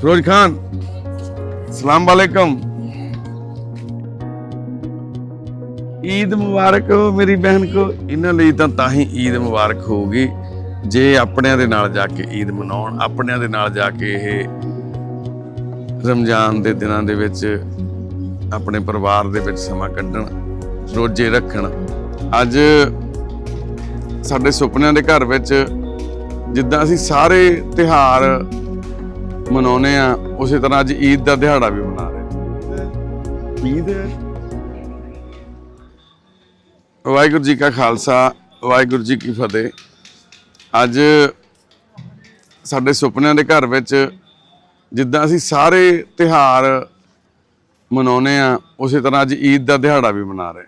সুরজ খান সালাম আলাইকুম ਈਦ ਮੁਬਾਰਕ ਹੋ ਮੇਰੀ ਬਹਿਨ ਕੋ ਇਹਨਾਂ ਲਈ ਤਾਂ ਤਾਂ ਹੀ ਈਦ ਮੁਬਾਰਕ ਹੋਊਗੀ ਜੇ ਆਪਣਿਆਂ ਦੇ ਨਾਲ ਜਾ ਕੇ ਈਦ ਮਨਾਉਣ ਆਪਣਿਆਂ ਦੇ ਨਾਲ ਜਾ ਕੇ ਇਹ ਰਮਜ਼ਾਨ ਦੇ ਦਿਨਾਂ ਦੇ ਵਿੱਚ ਆਪਣੇ ਪਰਿਵਾਰ ਦੇ ਵਿੱਚ ਸਮਾਂ ਕੱਢਣ ਰੋਜੇ ਰੱਖਣ ਅੱਜ ਸਾਡੇ ਸੁਪਨਿਆਂ ਦੇ ਘਰ ਵਿੱਚ ਜਿੱਦਾਂ ਅਸੀਂ ਸਾਰੇ ਤਿਹਾਰ ਮਨਾਉਨੇ ਆ ਉਸੇ ਤਰ੍ਹਾਂ ਅੱਜ ਈਦ ਦਾ ਦਿਹਾੜਾ ਵੀ ਮਨਾ ਰਹੇ। ਈਦ ਵਾਹਿਗੁਰੂ ਜੀ ਕਾ ਖਾਲਸਾ ਵਾਹਿਗੁਰੂ ਜੀ ਕੀ ਫਤਿਹ ਅੱਜ ਸਾਡੇ ਸੁਪਨਿਆਂ ਦੇ ਘਰ ਵਿੱਚ ਜਿੱਦਾਂ ਅਸੀਂ ਸਾਰੇ ਤਿਹਾਰ ਮਨਾਉਨੇ ਆ ਉਸੇ ਤਰ੍ਹਾਂ ਅੱਜ ਈਦ ਦਾ ਦਿਹਾੜਾ ਵੀ ਮਨਾ ਰਹੇ।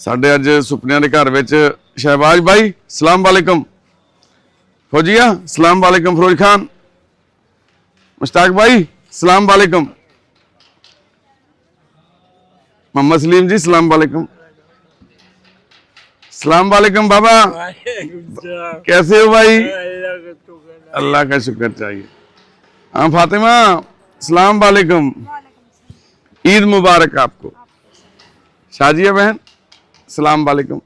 ਸਾਡੇ ਅੱਜ ਸੁਪਨਿਆਂ ਦੇ ਘਰ ਵਿੱਚ ਸ਼ਹਿਬਾਜ਼ ਭਾਈ ਸਲਾਮ ਵਾਲੇਕਮ ਫੌਜੀਆ ਸਲਾਮ ਵਾਲੇਕਮ ਫਿਰੋਜ਼ ਖਾਨ मुश्ताक भाई सलाम वालेकुम। मोहम्मद सलीम जी सलाम वालेकुम। सलाम वालेकुम बाबा। कैसे हो भाई? अल्लाह का शुक्र चाहिए। हाँ फातिमा सलाम वालेकुम। ईद मुबारक आपको। शाजिया बहन सलाम वालेकुम।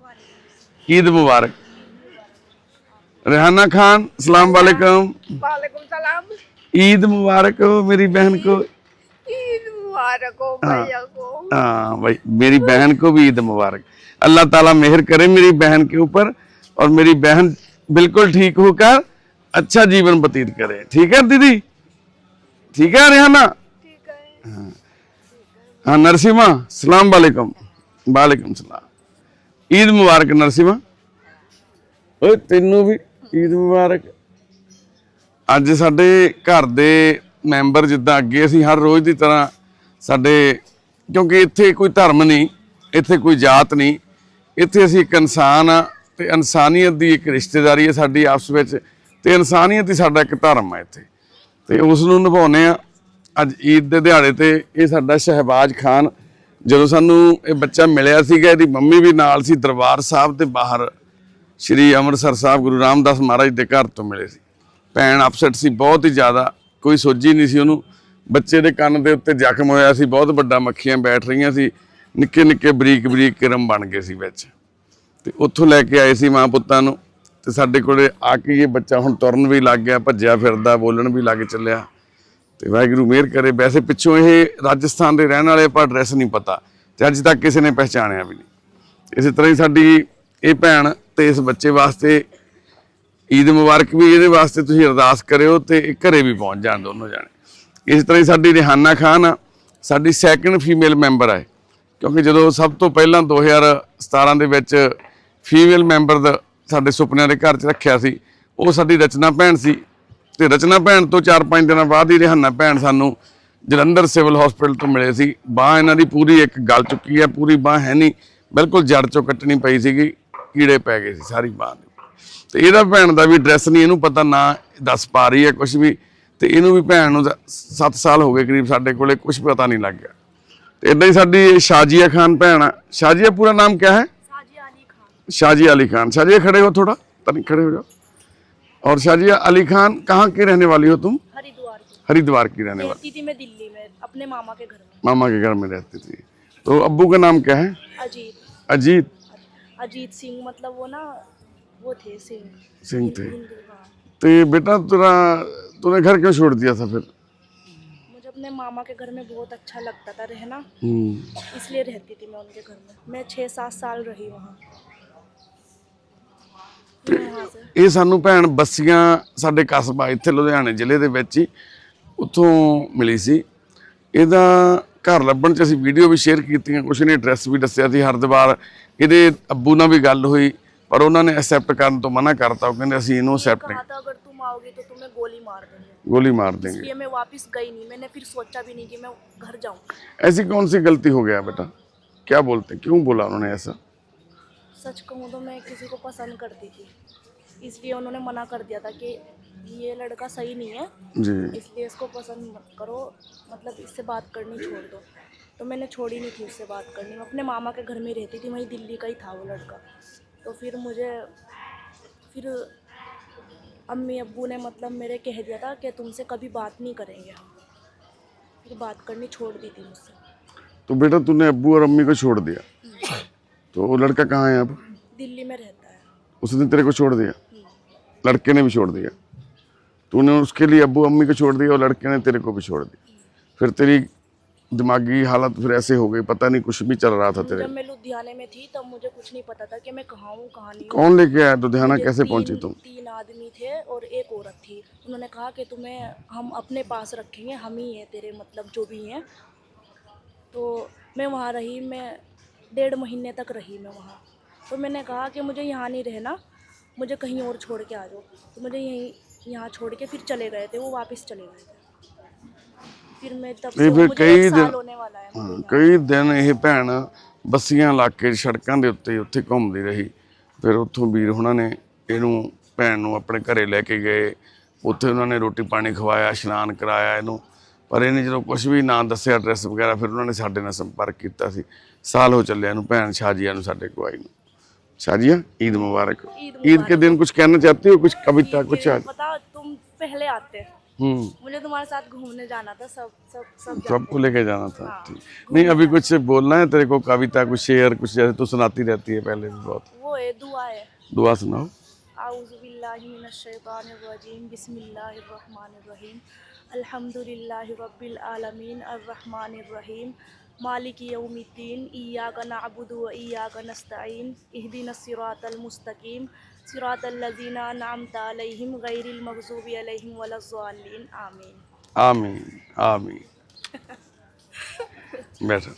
ईद मुबारक। रेहाना खान सलाम वालेकुम। वालेकुम सलाम। ईद मुबारक हो मेरी बहन को। ईद मुबारक हो हाँ। भैया को। हाँ भाई मेरी बहन को भी ईद मुबारक। अल्लाह ताला मेहर करे मेरी बहन के ऊपर और मेरी बहन बिल्कुल ठीक होकर अच्छा जीवन बतीत करे। ठीक है दीदी? ठीक है रेहाना? हाँ, हाँ। नरसिम्हा सलाम वालेकुम। वालेकुम सलाम। ईद मुबारक नरसिम्हा। तेनू भी ईद मुबारक। ਅੱਜ ਸਾਡੇ ਘਰ ਦੇ ਮੈਂਬਰ ਜਿੱਦਾਂ ਅੱਗੇ ਅਸੀਂ ਹਰ ਰੋਜ਼ ਦੀ ਤਰ੍ਹਾਂ ਸਾਡੇ, ਕਿਉਂਕਿ ਇੱਥੇ ਕੋਈ ਧਰਮ ਨਹੀਂ, ਇੱਥੇ ਕੋਈ ਜਾਤ ਨਹੀਂ, ਇੱਥੇ ਅਸੀਂ ਇੱਕ ਇਨਸਾਨ ਆ ਤੇ ਇਨਸਾਨੀਅਤ ਦੀ ਇੱਕ ਰਿਸ਼ਤੇਦਾਰੀ ਹੈ ਸਾਡੀ ਆਪਸ ਵਿੱਚ ਤੇ ਇਨਸਾਨੀਅਤ ਹੀ ਸਾਡਾ ਇੱਕ ਧਰਮ ਹੈ ਇੱਥੇ। ਤੇ ਉਸ ਨੂੰ ਨਿਭਾਉਨੇ ਆ। ਅੱਜ ਈਦ ਦੇ ਦਿਹਾੜੇ ਤੇ ਇਹ ਸਾਡਾ ਸ਼ਹਿਬਾਜ਼ ਖਾਨ, ਜਦੋਂ ਸਾਨੂੰ ਇਹ ਬੱਚਾ ਮਿਲਿਆ ਸੀਗਾ, ਇਹਦੀ ਮੰਮੀ ਵੀ ਨਾਲ ਸੀ ਦਰਬਾਰ ਸਾਹਿਬ ਦੇ ਬਾਹਰ, ਸ਼੍ਰੀ ਅੰਮ੍ਰਿਤਸਰ ਸਾਹਿਬ ਗੁਰੂ ਰਾਮਦਾਸ ਮਹਾਰਾਜ ਦੇ ਘਰ ਤੋਂ ਮਿਲੇ ਸੀ। ਭੈਣ ਅਪਸੈਟ ਸੀ, ਬਹੁਤ ਹੀ ਜ਼ਿਆਦਾ। ਕੋਈ ਸੋਝੀ ਨਹੀਂ ਸੀ ਉਹਨੂੰ। ਬੱਚੇ ਦੇ ਕੰਨ ਦੇ ਉੱਤੇ ਜ਼ਖਮ ਹੋਇਆ ਸੀ, ਬਹੁਤ ਵੱਡਾ ਮੱਖੀਆਂ ਬੈਠ ਰਹੀਆਂ ਸੀ। ਨਿੱਕੇ ਨਿੱਕੇ ਬਰੀਕ ਬਰੀਕ ਕਿਰਮ ਬਣ ਗਏ ਸੀ ਵਿੱਚ। ਤੇ ਉੱਥੋਂ ਲੈ ਕੇ ਆਏ ਸੀ ਮਾਂ ਪੁੱਤਾਂ ਨੂੰ। ਤੇ ਸਾਡੇ ਕੋਲੇ ਆ ਕੇ ਇਹ ਬੱਚਾ ਹੁਣ ਤੁਰਨ ਵੀ ਲੱਗ ਗਿਆ, ਭੱਜਿਆ ਫਿਰਦਾ, ਬੋਲਣ ਵੀ ਲੱਗ ਚੱਲਿਆ। ਤੇ ਵਾਹਿਗੁਰੂ ਮਿਹਰ ਕਰੇ। ਵੈਸੇ ਪਿੱਛੋਂ ਇਹ ਰਾਜਸਥਾਨ ਦੇ ਰਹਿਣ ਵਾਲੇ ਪਰ ਐਡਰੈਸ ਨਹੀਂ ਪਤਾ। ਤੇ ਅੱਜ ਤੱਕ ਕਿਸੇ ਨੇ ਪਹਿਚਾਣਿਆ ਵੀ ਨਹੀਂ। ਇਸੇ ਤਰ੍ਹਾਂ ਹੀ ਸਾਡੀ ਇਹ ਭੈਣ ਤੇ ਇਸ ਬੱਚੇ ਵਾਸਤੇ ਈਦ ਮੁਬਾਰਕ ਵੀ ਇਹਦੇ ਵਾਸਤੇ ਤੁਸੀਂ ਅਰਦਾਸ ਕਰਿਓ ਤੇ ਇਹ ਘਰੇ ਵੀ ਪਹੁੰਚ ਜਾਣ ਦੋਨੋਂ ਜਾਣੇ। ਇਸ ਤਰ੍ਹਾਂ ਹੀ ਸਾਡੀ ਰਿਹਾਨਾ ਖਾਨ ਆ, ਸਾਡੀ ਸੈਕੰਡ ਫੀਮੇਲ ਮੈਂਬਰ ਹੈ ਕਿਉਂਕਿ ਜਦੋਂ ਸਭ ਤੋਂ ਪਹਿਲਾਂ 2017 ਦੇ ਵਿੱਚ ਫੀਮੇਲ ਮੈਂਬਰ ਦਾ ਸਾਡੇ ਸੁਪਨਿਆਂ ਦੇ ਘਰ 'ਚ ਰੱਖਿਆ ਸੀ, ਉਹ ਸਾਡੀ ਰਚਨਾ ਭੈਣ ਸੀ। ਤੇ ਰਚਨਾ ਭੈਣ ਤੋਂ 4-5 ਦਿਨਾਂ ਬਾਅਦ ਹੀ ਰਿਹਾਨਾ ਭੈਣ ਸਾਨੂੰ ਜਲੰਧਰ ਸਿਵਲ ਹਸਪੀਟਲ ਤੋਂ ਮਿਲੇ ਸੀ। ਬਾਹ ਇਹਨਾਂ ਦੀ ਪੂਰੀ ਇੱਕ ਗਲ ਚੁੱਕੀ ਹੈ ਪੂਰੀ ਬਾਹ ਹੈ ਨਹੀਂ, ਬਿਲਕੁਲ ਜੜ ਚੋਂ ਕੱਟਣੀ ਪਈ ਸੀਗੀ, ਕੀੜੇ ਪੈ ਗਏ ਸੀ, ਸਾਰੀ ਬਾਹ ਤੇ ਇਹਦਾ ਭੈਣ ਦਾ ਵੀ ਐਡਰੈਸ ਨਹੀਂ ਇਹਨੂੰ ਪਤਾ ਨਾ ਦੱਸ ਪਾ ਰਹੀ ਹੈ ਕੁਝ ਵੀ ਤੇ ਇਹਨੂੰ ਵੀ ਭੈਣ ਨੂੰ 7 ਸਾਲ ਹੋ ਗਏ ਕਰੀਬ ਸਾਡੇ ਕੋਲੇ ਕੁਝ ਪਤਾ ਨਹੀਂ ਲੱਗ ਗਿਆ ਤੇ ਇਦਾਂ ਹੀ ਸਾਡੀ ਸ਼ਾਜੀਆ ਖਾਨ ਭੈਣ ਆ ਸ਼ਾਜੀਆ ਪੂਰਾ ਨਾਮ ਕੀ ਹੈ साजिया अली खान शाजिया अली खान शाजिया खड़े हो थोड़ा तनिक खड़े हो जाओ और शाजिया अली खान कहाँ की रहने वाली हो तुम हरिद्वार की हरिद्वार की रहने वाली रहती थी मैं दिल्ली में अपने मामा के घर में मामा के घर में रहती थी तो अब्बू का नाम क्या है अजीत अजीत अजीत सिंह मतलब वो ना वो थे सिंह सिंह थे हिंदू हाँ तो ये बेटा तेरा तूने घर क्यों छोड़ दिया था फिर मुझे अपने मामा के घर में बहुत अच्छा लगता था रहना हम्म, इसलिए रहती थी मैं उनके घर में मैं छः सात साल रही वहाँ फिर वहाँ से ਇਹ ਸਾਨੂੰ ਭੈਣ ਬੱਸੀਆਂ ਸਾਡੇ ਕਸਬਾ ਇੱਥੇ ਲੁਧਿਆਣੇ ਜ਼ਿਲ੍ਹੇ ਦੇ ਵਿੱਚ ਹੀ ਉੱਥੋਂ ਮਿਲੀ ਸੀ ਇਹਦਾ ਘਰ ਲੱਭਣ ਚ ਅਸੀਂ ਵੀਡੀਓ ਵੀ ਸ਼ੇਅਰ ਕੀਤੀਆਂ ਕੁਛ ਨੇ ਐਡਰੈਸ ਵੀ ਦੱਸਿਆ ਸੀ ਹਰਦਵਾਰ ਇਹਦੇ ਅੱਬੂ ਨਾਲ ਵੀ ਗੱਲ ਹੋਈ ਪਰ ਉਹਨਾਂ ਨੇ ਐਕਸੈਪਟ ਕਰਨ ਤੋਂ ਮਨਾ ਕਰਤਾ ਉਹ ਕਹਿੰਦੇ ਅਸੀਂ ਇਹਨੂੰ ਐਕਸੈਪਟ ਨਹੀਂ कहा था अगर तुम आओगी तो तुम्हें गोली मार देंगे गोली मार देंगे इसलिए मैं वापस गई नहीं मैंने फिर सोचा भी नहीं कि मैं घर जाऊँ ऐसी कौन सी गलती हो गया बेटा क्या बोलते क्यों बोला उन्होंने ऐसा सच कहूँ तो मैं किसी को पसंद करती थी इसलिए उन्होंने मना कर दिया था कि ये लड़का सही नहीं है जी इसलिए इसको पसंद मत करो मतलब इससे बात करनी छोड़ दो तो मैंने छोड़ी नहीं थी उससे बात करनी मैं अपने मामा के घर में रहती थी वहीं दिल्ली का ही था वो लड़का तो फिर मुझे फिर अम्मी अब्बू ने मतलब मेरे कह दिया था कि तुमसे कभी बात नहीं करेंगे हम। फिर बात करनी छोड़ दी थी मुझसे। तो बेटा तूने अब्बू और अम्मी को छोड़ दिया? तो वो लड़का कहाँ है अब? दिल्ली में रहता है। उसने तेरे को छोड़ दिया? लड़के ने भी छोड़ दिया? तूने उसके लिए अब्बू अम्मी को छोड़ दिया और लड़के ने तेरे को भी छोड़ दिया? फिर तेरी दिमागी हालत फिर ऐसे हो गई पता नहीं कुछ भी चल रहा था तेरे। जब मैं लुधियाने में थी तब मुझे कुछ नहीं पता था कि मैं कहाँ हूँ कहाँ नहीं कौन लेके आया? लुधियाना कैसे पहुँची तुम? तीन आदमी थे और एक औरत थी। उन्होंने कहा कि तुम्हें हम अपने पास रखेंगे हम ही हैं तेरे मतलब जो भी हैं। तो मैं वहाँ रही मैं डेढ़ महीने तक रही मैं वहाँ। तो मैंने कहा कि मुझे यहाँ नहीं रहना मुझे कहीं और छोड़ के आ जाओ। तो मुझे यहीं यहाँ छोड़ के फिर चले गए थे वो वापस चले गए थे। फिर मैं तब नहीं, से फिर मुझे कई एक साल दिन- होने वाला है ਹਾਂ, ਕਈ ਦਿਨ ਇਹ ਭੈਣ ਬੱਸੀਆਂ ਇਲਾਕੇ 'ਚ ਸੜਕਾਂ ਦੇ ਉੱਤੇ ਉੱਥੇ ਘੁੰਮਦੀ ਰਹੀ ਫਿਰ ਉੱਥੋਂ ਵੀਰ ਉਹਨਾਂ ਨੇ ਇਹਨੂੰ ਭੈਣ ਨੂੰ ਆਪਣੇ ਘਰੇ ਲੈ ਕੇ ਗਏ ਉੱਥੇ ਉਹਨਾਂ ਨੇ ਰੋਟੀ ਪਾਣੀ ਖਵਾਇਆ ਇਸ਼ਨਾਨ ਕਰਾਇਆ ਇਹਨੂੰ ਪਰ ਇਹਨੇ ਜਦੋਂ ਕੁਝ ਵੀ ਨਾ ਦੱਸਿਆ ਐਡਰੈਸ ਵਗੈਰਾ ਫਿਰ ਉਹਨਾਂ ਨੇ ਸਾਡੇ ਨਾਲ ਸੰਪਰਕ ਕੀਤਾ ਸੀ ਸਾਲ ਹੋ ਚੱਲਿਆ ਇਹਨੂੰ ਭੈਣ ਸ਼ਾਜੀਆ ਨੂੰ ਸਾਡੇ ਕੋਲ ਆਈ ਨੂੰ ਸ਼ਾਜੀਆ ईद मुबारक ईद ईद के दिन कुछ कहना चाहती हो कुछ कविता कुछ ये पता तुम पहले आते हम्म मुझे तुम्हारे साथ घूमने जाना था सब सब सब सबको लेके जाना था ठीक नहीं अभी कुछ बोलना है तेरे को कविता कुछ शेयर कुछ जैसे तू सुनाती रहती है पहले भी बहुत वो है दुआ है दुआ सुनाओ आउज़ु बिल्लाहि मिनश शैतानिर रजीम बिस्मिल्लाहिर रहमानिर रहीम अल्हम्दुलिल्लाहि रब्बिल आलमीन अर्रहमानिर रहीम मालिकी यौमिद्दीन इय्याका नअबुदु व इय्याका नस्तईन इहदिनस सिरातल मुस्तकीम सिरातल लज़ीना अनअमता अलैहिम गैरिल मग़ज़ूबि अलैहिम वलज़्ज़ालिन आमीन आमीन आमीन बैठो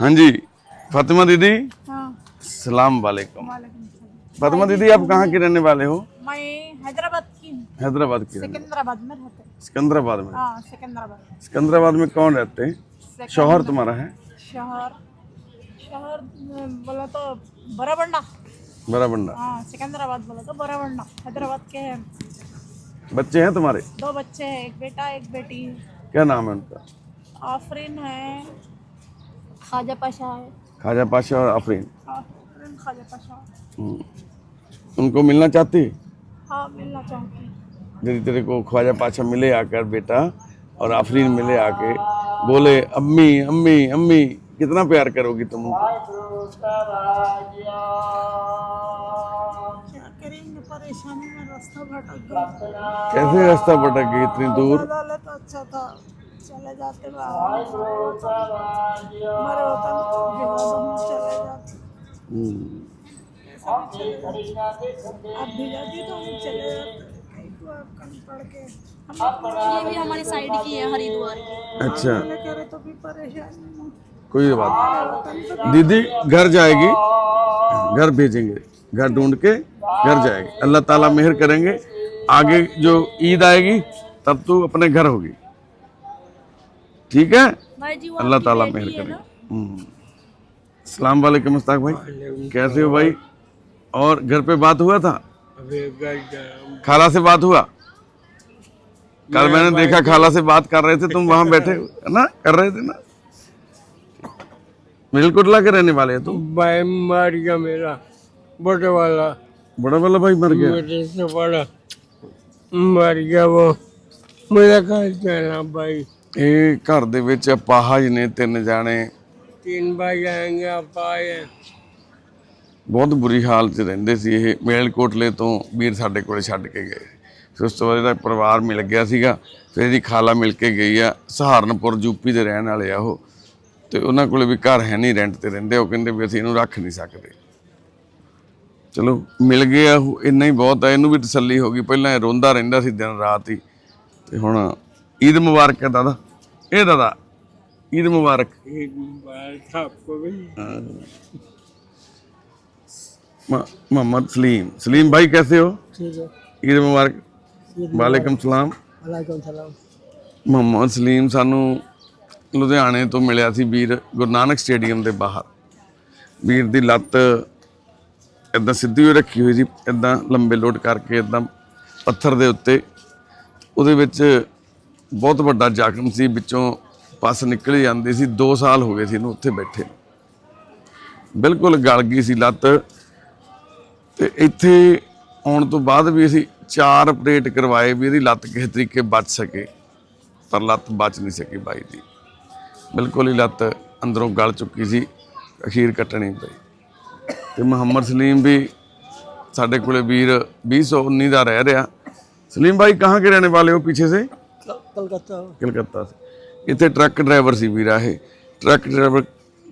हाँ जी फातिमा दीदी हाँ सलाम वालेकुम वालेकुम सलाम। फातिमा दीदी आप कहाँ के रहने वाले हो? मैं हैदराबाद की हैदराबाद की सिकंदराबाद में रहते हैं। सिकंदराबाद में? हाँ सिकंदराबाद। सिकंदराबाद में कौन रहते हैं? शौहर तुम्हारा है? शहर शहर बोला तो बराबंडा। बड़ा बंडा हाँ सिकंदराबाद बोला तो बराबंडा। हैदराबाद के हैं। बच्चे हैं तुम्हारे? दो बच्चे हैं एक बेटा एक बेटी। क्या नाम है उनका? आफरीन है ख्वाजा पाशा है। खाजा पाशा और आफरीन। आफरीन खाजा पाशा। हम्म। उनको मिलना चाहती? है हाँ मिलना चाहती। हूँ यदि तेरे को ख्वाजा पाशा मिले आकर बेटा और आफरीन मिले आके बोले अम्मी अम्मी अम्मी कितना प्यार करोगी तुम? कैसे रास्ता भटक गई इतनी दूर? तो अच्छा था। चले जाते हमारे वतन चले। आप तो हम चले जाते। के ये भी हमारी साइड की है हरिद्वार। की अच्छा तो भी परेशानी कोई बात तो नहीं दीदी घर जाएगी। घर भेजेंगे। घर ढूंढ के घर जाएगी। अल्लाह ताला मेहर करेंगे। आगे जो ईद आएगी तब तू अपने घर होगी। ठीक है? भाई जी वो अल्लाह ताला मेहर करेंगे? हम्म। अस्सलाम वालेकुम मुस्ताक भाई। कैसे हो भाई? और घर पे बात हुआ था खाला से बात हुआ कल मैंने देखा खाला से बात कर रहे थे तुम वहां बैठे है ना कर रहे थे ना मिलकुटला के रहने वाले हो तुम भाई मर गया मेरा बड़े वाला बड़ा वाला भाई मर गया मेरे से बड़ा मर गया वो मेरा घर जाना भाई ਇਹ ਘਰ ਦੇ ਵਿੱਚ ਅਪਾਹਜ ਨੇ ਤਿੰਨ ਜਾਣੇ तीन भाई आएंगे आप आए ਬਹੁਤ ਬੁਰੀ ਹਾਲਤ 'ਚ ਰਹਿੰਦੇ ਸੀ ਇਹ। ਮੇਲਕੋਟਲੇ ਤੋਂ ਵੀਰ ਸਾਡੇ ਕੋਲੇ ਛੱਡ ਕੇ ਗਏ। ਫਿਰ ਉਸ ਤੋਂ ਬਾਅਦ ਇਹਦਾ ਪਰਿਵਾਰ ਮਿਲ ਗਿਆ ਸੀਗਾ। ਫਿਰ ਇਹਦੀ ਖਾਲਾ ਮਿਲ ਕੇ ਗਈ ਆ। ਸਹਾਰਨਪੁਰ ਯੂਪੀ ਦੇ ਰਹਿਣ ਵਾਲੇ ਆ ਉਹ। ਤੇ ਉਹਨਾਂ ਕੋਲੇ ਵੀ ਘਰ ਹੈ ਨਹੀਂ ਰੈਂਟ ਤੇ ਰਹਿੰਦੇ। ਉਹ ਕਹਿੰਦੇ ਵੀ ਅਸੀਂ ਇਹਨੂੰ ਰੱਖ ਨਹੀਂ ਸਕਦੇ। ਚਲੋ ਮਿਲ ਗਿਆ ਉਹ। ਇੰਨਾ ਹੀ ਬਹੁਤ ਆ। ਇਹਨੂੰ ਵੀ ਤਸੱਲੀ ਹੋ ਗਈ। ਪਹਿਲਾਂ ਇਹ ਰੋਂਦਾ ਰਹਿੰਦਾ ਸੀ ਦਿਨ ਰਾਤ ਹੀ। ਤੇ ਹੁਣ ਈਦ ਮੁਬਾਰਕ ਹੈ ਦਾਦਾ। ਇਹ ਦਾਦਾ ਈਦ ਮੁਬਾਰਕ। ਈਦ ਮੁਬਾਰਕ ਆਪਕੋ ਵੀ मोहम्मद सलीम सलीम भाई कैसे हो ठीक है ईद मुबारक ਵਾਲੇਕਮ ਸਲਾਮ वालेकुम सलाम ਮੁਹੰਮਦ ਸਲੀਮ ਸਾਨੂੰ ਲੁਧਿਆਣੇ ਤੋਂ ਮਿਲਿਆ ਸੀ ਵੀਰ ਗੁਰੂ ਨਾਨਕ ਸਟੇਡੀਅਮ ਦੇ ਬਾਹਰ ਵੀਰ ਦੀ ਲੱਤ ਇਦਾਂ ਸਿੱਧੀ ਹੋਈ ਰੱਖੀ ਹੋਈ ਸੀ ਇਦਾਂ ਲੰਬੇ ਲੋਟ ਕਰਕੇ ਇਦਾਂ ਪੱਥਰ ਦੇ ਉੱਤੇ ਉਹਦੇ ਵਿੱਚ ਬਹੁਤ ਵੱਡਾ ਜ਼ਖਮ ਸੀ ਵਿੱਚੋਂ ਪਸ ਨਿਕਲ ਜਾਂਦੀ ਸੀ 2 ਸਾਲ ਹੋ ਗਏ ਸੀ ਇਹਨੂੰ ਉੱਥੇ ਬੈਠੇ ਬਿਲਕੁਲ ਗਲ ਗਈ ਸੀ ਲੱਤ ਤੇ ਇੱਥੇ ਆਉਣ ਤੋਂ ਬਾਅਦ ਵੀ ਅਸੀਂ ਚਾਰ ਅਪਡੇਟ ਕਰਵਾਏ ਵੀ ਇਹਦੀ ਲੱਤ ਕਿਸੇ ਤਰੀਕੇ ਬਚ ਸਕੇ ਪਰ ਲੱਤ ਬਚ ਨਹੀਂ ਸਕੀ ਬਾਈ ਦੀ। ਬਿਲਕੁਲ ਹੀ ਲੱਤ ਅੰਦਰੋਂ ਗਲ ਚੁੱਕੀ ਸੀ ਅਖੀਰ ਕੱਟਣੀ ਪਈ। ਤੇ ਮੁਹੰਮਦ ਸਲੀਮ ਵੀ ਸਾਡੇ ਕੋਲੇ ਵੀਰ 2019 ਦਾ ਰਹਿ ਰਿਹਾ। ਸਲੀਮ ਬਾਈ ਕਹਾਂ ਕੇ ਰਹਿਣੇ ਵਾਲੇ ਹੋ ਪਿੱਛੇ ਸੇ? ਕਲਕੱਤਾ। ਕਲਕੱਤਾ ਸੇ। ਇੱਥੇ ਟਰੱਕ ਡਰਾਈਵਰ ਸੀ ਵੀਰਾ ਇਹ। ਟਰੱਕ ਡਰਾਈਵਰ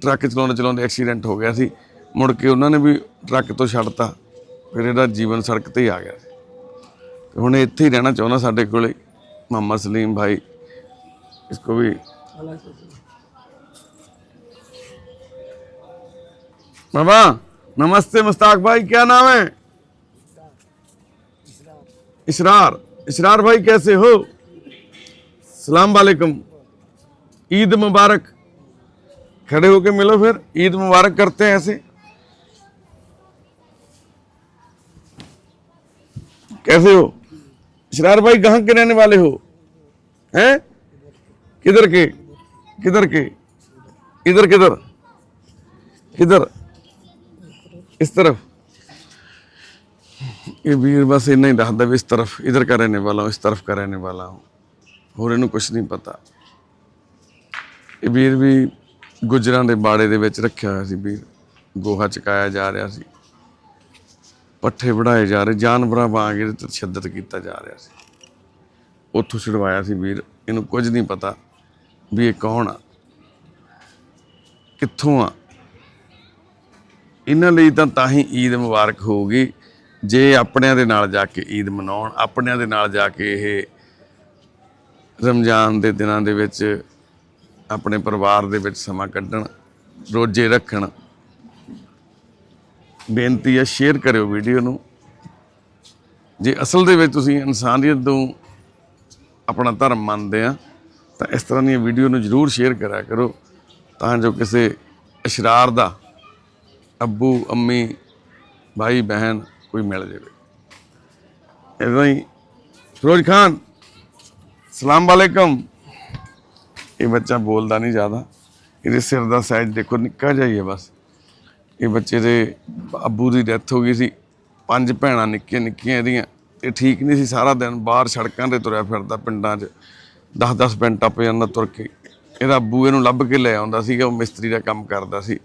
ਟਰੱਕ ਚਲਾਉਂਦੇ ਚਲਾਉਂਦੇ ਐਕਸੀਡੈਂਟ ਹੋ ਗਿਆ ਸੀ। ਮੁੜ ਕੇ ਉਹਨਾਂ ਨੇ ਵੀ ਟਰੱਕ ਤੋਂ ਛੱਡਤਾ। ਫਿਰ ਇਹਦਾ ਜੀਵਨ ਸੜਕ ਤੇ ਹੀ ਆ ਗਿਆ ਸੀ ਤੇ ਹੁਣ ਇਹ ਇੱਥੇ ਹੀ ਰਹਿਣਾ ਚਾਹੁੰਦਾ ਸਾਡੇ ਕੋਲੇ ਮੁਹੰਮਦ ਸਲੀਮ ਭਾਈ ਇਸਕੋ ਵੀ बाबा नमस्ते मुस्ताक भाई क्या नाम है इसरार इसरार भाई कैसे हो सलाम वालेकुम ईद मुबारक खड़े होके मिलो फिर ईद मुबारक करते हैं ऐसे कैसे हो इसरार भाई कहाँ के रहने वाले हो हैं किधर के किधर के इधर किधर किधर इस तरफ ये वीर बस इतना ही ਦੱਸਦਾ ਵੀ ਇਸ ਤਰਫ इधर का रहने वाला हूँ इस तरफ का रहने वाला हूँ ਹੋਰ ਇਹਨੂੰ ਕੁਝ ਨਹੀਂ ਪਤਾ ਇਹ ਵੀਰ ਵੀ ਗੁਜਰਾਂ ਦੇ ਬਾੜੇ ਦੇ ਵਿੱਚ ਰੱਖਿਆ ਹੋਇਆ ਸੀ ਵੀਰ ਗੋਹਾ ਚਕਾਇਆ ਜਾ ਰਿਹਾ ਸੀ ਪੱਠੇ ਵਢਾਏ ਜਾ ਰਹੇ, ਜਾਨਵਰਾਂ ਵਾਂਗ ਇਹਦੇ ਤਸ਼ੱਦਦ ਕੀਤਾ ਜਾ ਰਿਹਾ ਸੀ। ਉੱਥੋਂ ਛੁਡਵਾਇਆ ਸੀ ਵੀਰ, ਇਹਨੂੰ ਕੁਝ ਨਹੀਂ ਪਤਾ ਵੀ ਇਹ ਕੌਣ ਆ, ਕਿੱਥੋਂ ਆ। ਇਹਨਾਂ ਲਈ ਤਾਂ ਤਾਂ ਹੀ ਈਦ ਮੁਬਾਰਕ ਹੋਊਗੀ, ਜੇ ਆਪਣਿਆਂ ਦੇ ਨਾਲ ਜਾ ਕੇ ਈਦ ਮਨਾਉਣ, ਆਪਣਿਆਂ ਦੇ ਨਾਲ ਜਾ ਕੇ ਇਹ ਰਮਜ਼ਾਨ ਦੇ ਦਿਨਾਂ ਦੇ ਵਿੱਚ ਆਪਣੇ ਪਰਿਵਾਰ ਦੇ ਵਿੱਚ ਸਮਾਂ ਕੱਢਣ, ਰੋਜ਼ੇ ਰੱਖਣ ਬੇਨਤੀ ਹੈ ਸ਼ੇਅਰ ਕਰਿਓ ਵੀਡੀਓ ਨੂੰ। ਜੇ ਅਸਲ ਦੇ ਵਿੱਚ ਤੁਸੀਂ ਇਨਸਾਨੀਅਤ ਤੋਂ ਆਪਣਾ ਧਰਮ ਮੰਨਦੇ ਆ, ਤਾਂ ਇਸ ਤਰ੍ਹਾਂ ਦੀਆਂ ਵੀਡੀਓ ਨੂੰ ਜਰੂਰ ਸ਼ੇਅਰ ਕਰਿਆ ਕਰੋ, ਤਾਂ ਜੋ ਕਿਸੇ ਅਸ਼ਰਾਰ ਦਾ ਅੱਬੂ, ਅੰਮੀ, ਭਾਈ, ਬਹਿਨ ਕੋਈ ਮਿਲ ਜਾਵੇ। ਇਦਾਂ ਹੀ ਫਿਰੋਜ਼ ਖਾਨ, ਸਲਾਮ ਵਾਲੇਕਮ। ਇਹ ਬੱਚਾ ਬੋਲਦਾ ਨਹੀਂ ਜ਼ਿਆਦਾ, ਇਹਦੇ ਸਿਰ ਦਾ ਸਾਈਜ਼ ਦੇਖੋ, ਨਿੱਕਾ ਜਿਹਾ ਹੀ ਹੈ ਬਸ। ਇਹ ਬੱਚੇ ਦੇ ਅੱਬੂ ਦੀ ਡੈਥ ਹੋ ਗਈ ਸੀ। ਪੰਜ ਭੈਣਾਂ ਨਿੱਕੀਆਂ ਨਿੱਕੀਆਂ ਇਹਦੀਆਂ। ਤੇ ਠੀਕ ਨਹੀਂ ਸੀ। ਸਾਰਾ ਦਿਨ ਬਾਹਰ ਸੜਕਾਂ ਤੇ ਤੁਰਿਆ ਫਿਰਦਾ ਪਿੰਡਾਂ 'ਚ। 10-10 ਮਿੰਟ ਟੱਪ ਜਾਂਦਾ ਤੁਰ ਕੇ। ਇਹਦਾ ਅੱਬੂ ਇਹਨੂੰ ਲੱਭ ਕੇ ਲੈ ਆਉਂਦਾ ਸੀਗਾ। ਉਹ ਮਿਸਤਰੀ ਦਾ ਕੰਮ ਕਰਦਾ ਸੀ।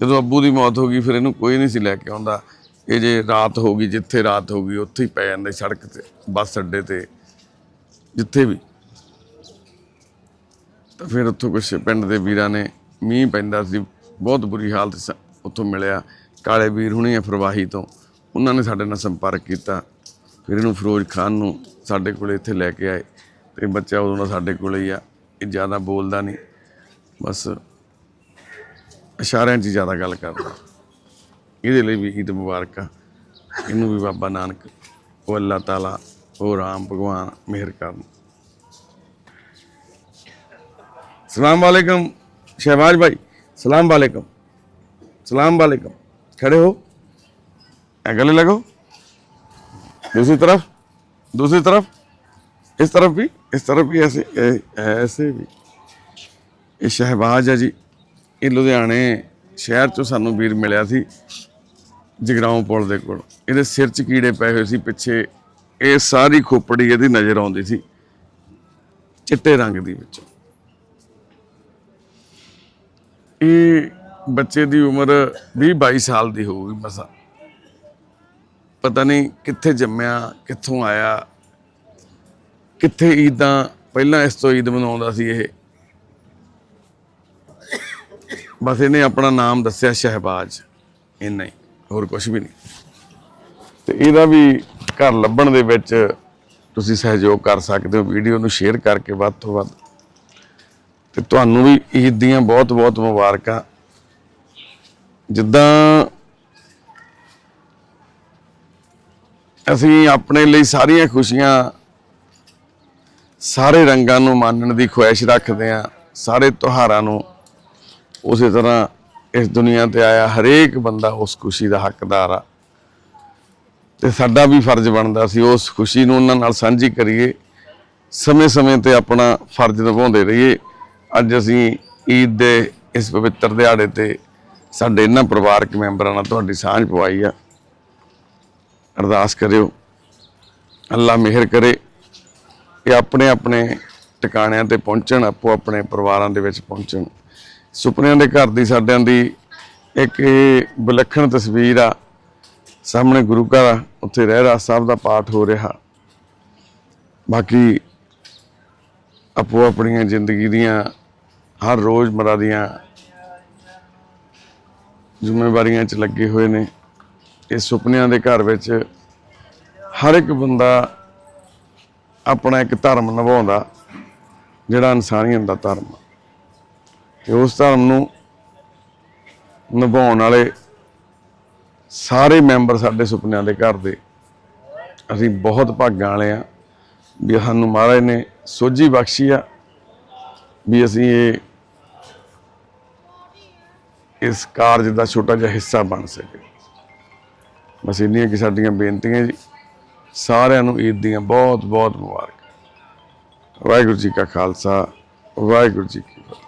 ਜਦੋਂ ਅੱਬੂ ਦੀ ਮੌਤ ਹੋ ਗਈ, ਫਿਰ ਇਹਨੂੰ ਕੋਈ ਨਹੀਂ ਸੀ ਲੈ ਕੇ ਆਉਂਦਾ। ਇਹ ਜੇ ਰਾਤ ਹੋ ਗਈ, ਜਿੱਥੇ ਰਾਤ ਹੋ ਗਈ, ਉੱਥੇ ਹੀ ਪੈ ਜਾਂਦੇ ਸੜਕ ਤੇ, ਬੱਸ ਅੱਡੇ ਤੇ, ਜਿੱਥੇ ਵੀ। ਤਾਂ ਫਿਰ ਉੱਥੋਂ ਕੁਛ ਪਿੰਡ ਦੇ ਵੀਰਾਂ ਨੇ ਮੀਂਹ ਪੈਂਦਾ ਸੀ। ਬਹੁਤ ਬੁਰੀ ਹਾਲਤ ਸੀ। ਉੱਥੋਂ ਮਿਲਿਆ। ਕਾਲੇ ਵੀਰ ਹੁਣੀ ਆ ਫਰਵਾਹੀ ਤੋਂ। ਉਹਨਾਂ ਨੇ ਸਾਡੇ ਨਾਲ ਸੰਪਰਕ ਕੀਤਾ। ਫਿਰ ਇਹਨੂੰ ਫਿਰੋਜ਼ ਖਾਨ ਨੂੰ ਸਾਡੇ ਕੋਲੇ ਇੱਥੇ ਲੈ ਕੇ ਆਏ। ਤੇ ਬੱਚਾ ਉਦੋਂ ਦਾ ਸਾਡੇ ਕੋਲੇ ਹੀ ਆ। ਇਹ ਜ਼ਿਆਦਾ ਬੋਲਦਾ ਨਹੀਂ। ਬਸ ਇਸ਼ਾਰਿਆਂ 'ਚ ਜ਼ਿਆਦਾ ਗੱਲ ਕਰਦਾ। ਇਹਦੇ ਲਈ ਵੀ ਈਦ ਮੁਬਾਰਕ ਆ। ਇਹਨੂੰ ਵੀ ਬਾਬਾ ਨਾਨਕ, ਉਹ ਅੱਲਾਹ ਤਾਲਾ, ਉਹ ਰਾਮ ਭਗਵਾਨ ਮਿਹਰ ਕਰਨ। ਸਲਾਮ ਵਾਲੇਕਮ, ਸ਼ਹਿਬਾਜ ਭਾਈ। ਸਲਾਮ ਵਾਲੇਕਮ। सलाम वालेकुम खड़े हो ऐ गले लगो दूसरी तरफ दूसरी तरफ इस तरफ भी इस तरफ भी ऐसे ऐ- ऐसे भी ਇਹ ਸ਼ਹਿਬਾਜ਼ ਹੈ ਜੀ ਇਹ ਲੁਧਿਆਣੇ ਸ਼ਹਿਰ ਚੋਂ ਸਾਨੂੰ ਵੀਰ ਮਿਲਿਆ ਸੀ ਜਗਰਾਉਂ ਪੁਲ ਦੇ ਕੋਲ ਇਹਦੇ ਸਿਰ 'ਚ ਕੀੜੇ ਪਏ ਹੋਏ ਸੀ ਪਿੱਛੇ ਇਹ ਸਾਰੀ ਖੋਪੜੀ ਇਹਦੀ ਨਜ਼ਰ ਆਉਂਦੀ ਸੀ ਚਿੱਟੇ ਰੰਗ ਦੀ ਵਿੱਚ ਇਹ ਬੱਚੇ ਦੀ ਉਮਰ 20 22 ਸਾਲ ਦੀ ਹੋਊਗੀ ਮਸਾ। ਪਤਾ ਨਹੀਂ ਕਿੱਥੇ ਜੰਮਿਆ, ਕਿੱਥੋਂ ਆਇਆ, ਕਿੱਥੇ ਈਦਾਂ ਪਹਿਲਾਂ ਇਸ ਤੋਂ ਈਦ ਮਨਾਉਂਦਾ ਸੀ ਇਹ। ਬਸ ਇਹਨੇ ਆਪਣਾ ਨਾਮ ਦੱਸਿਆ ਸ਼ਹਿਬਾਜ਼। ਇੰਨਾ ਹੀ ਹੋਰ ਕੁਝ ਵੀ ਨਹੀਂ। ਤੇ ਇਹਦਾ ਵੀ ਘਰ ਲੱਭਣ ਦੇ ਵਿੱਚ ਤੁਸੀਂ ਸਹਿਯੋਗ ਕਰ ਸਕਦੇ ਹੋ। ਵੀਡੀਓ ਨੂੰ ਸ਼ੇਅਰ ਕਰਕੇ ਵੱਧ ਤੋਂ ਵੱਧ। ਤੇ ਤੁਹਾਨੂੰ ਵੀ ਈਦ ਦੀਆਂ ਬਹੁਤ ਬਹੁਤ ਮੁਬਾਰਕਾਂ। ਜਿੱਦਾਂ ਅਸੀਂ ਆਪਣੇ ਲਈ ਸਾਰੀਆਂ ਖੁਸ਼ੀਆਂ ਸਾਰੇ ਰੰਗਾਂ ਨੂੰ ਮਾਨਣ ਦੀ ਖੁਆਇਸ਼ ਰੱਖਦੇ ਹਾਂ, ਸਾਰੇ ਤਿਉਹਾਰਾਂ ਨੂੰ, ਉਸੇ ਤਰ੍ਹਾਂ ਇਸ ਦੁਨੀਆ ਤੇ ਆਇਆ ਹਰੇਕ ਬੰਦਾ ਉਸ ਖੁਸ਼ੀ ਦਾ ਹੱਕਦਾਰ ਆ। ਤੇ ਸਾਡਾ ਵੀ ਫਰਜ਼ ਬਣਦਾ ਸੀ ਉਸ ਖੁਸ਼ੀ ਨੂੰ ਉਹਨਾਂ ਨਾਲ ਸਾਂਝੀ ਕਰੀਏ, ਸਮੇਂ-ਸਮੇਂ ਤੇ ਆਪਣਾ ਫਰਜ਼ ਨਿਭਾਉਂਦੇ ਰਹੀਏ। ਅੱਜ ਅਸੀਂ ਈਦ ਦੇ ਇਸ ਪਵਿੱਤਰ ਦਿਹਾੜੇ ਤੇ ਸਾਡੇ ਇਹਨਾਂ ਪਰਿਵਾਰਕ ਮੈਂਬਰਾਂ ਨਾਲ ਤੁਹਾਡੀ ਸਾਂਝ ਪਵਾਈ ਆ। ਅਰਦਾਸ ਕਰਿਓ। ਅੱਲਾ ਮਿਹਰ ਕਰੇ ਇਹ ਆਪਣੇ ਆਪਣੇ ਟਿਕਾਣਿਆਂ ਤੇ ਪਹੁੰਚਣ, ਆਪੋ ਆਪਣੇ ਪਰਿਵਾਰਾਂ ਦੇ ਵਿੱਚ ਪਹੁੰਚਣ। ਸੁਪਨਿਆਂ ਦੇ ਘਰ ਦੀ ਸਾਡਿਆਂ ਦੀ ਇੱਕ ਇਹ ਵਿਲੱਖਣ ਤਸਵੀਰ ਆ। ਸਾਹਮਣੇ ਗੁਰੂ ਘਰ ਉੱਥੇ ਰਹਿ ਰਹਿਰਾਸ ਸਾਹਿਬ ਦਾ ਪਾਠ ਹੋ ਰਿਹਾ। ਬਾਕੀ ਆਪੋ ਆਪਣੀਆਂ ਜ਼ਿੰਦਗੀ ਦੀਆਂ ਹਰ ਰੋਜ਼ਮਰਾ ਦੀਆਂ ਜ਼ਿੰਮੇਵਾਰੀਆਂ 'ਚ ਲੱਗੇ ਹੋਏ ਨੇ। ਇਹ ਸੁਪਨਿਆਂ ਦੇ ਘਰ ਵਿੱਚ ਹਰ ਇੱਕ ਬੰਦਾ ਆਪਣਾ ਇੱਕ ਧਰਮ ਨਿਭਾਉਂਦਾ, ਜਿਹੜਾ ਇਨਸਾਨੀਅਤ ਦਾ ਧਰਮ ਆ। ਤੇ ਉਸ ਧਰਮ ਨੂੰ ਨਿਭਾਉਣ ਵਾਲੇ ਸਾਰੇ ਮੈਂਬਰ ਸਾਡੇ ਸੁਪਨਿਆਂ ਦੇ ਘਰ ਦੇ। ਅਸੀਂ ਬਹੁਤ ਭਾਗਾਂ ਵਾਲੇ ਆ ਵੀ ਸਾਨੂੰ ਮਹਾਰਾਜ ਨੇ ਸੋਝੀ ਬਖਸ਼ੀ ਆ ਵੀ ਅਸੀਂ ਇਹ ਇਸ ਕਾਰਜ ਦਾ ਛੋਟਾ ਜਿਹਾ ਹਿੱਸਾ ਬਣ ਸਕੇ। ਬਸ ਇੰਨੀਆਂ ਕਿ ਸਾਡੀਆਂ ਬੇਨਤੀਆਂ ਜੀ, ਸਾਰਿਆਂ ਨੂੰ ਈਦ ਦੀਆਂ ਬਹੁਤ ਬਹੁਤ ਮੁਬਾਰਕਾਂ। ਵਾਹਿਗੁਰੂ ਜੀ ਕਾ ਖਾਲਸਾ, ਵਾਹਿਗੁਰੂ ਜੀ ਕੀ ਫਤਿਹ।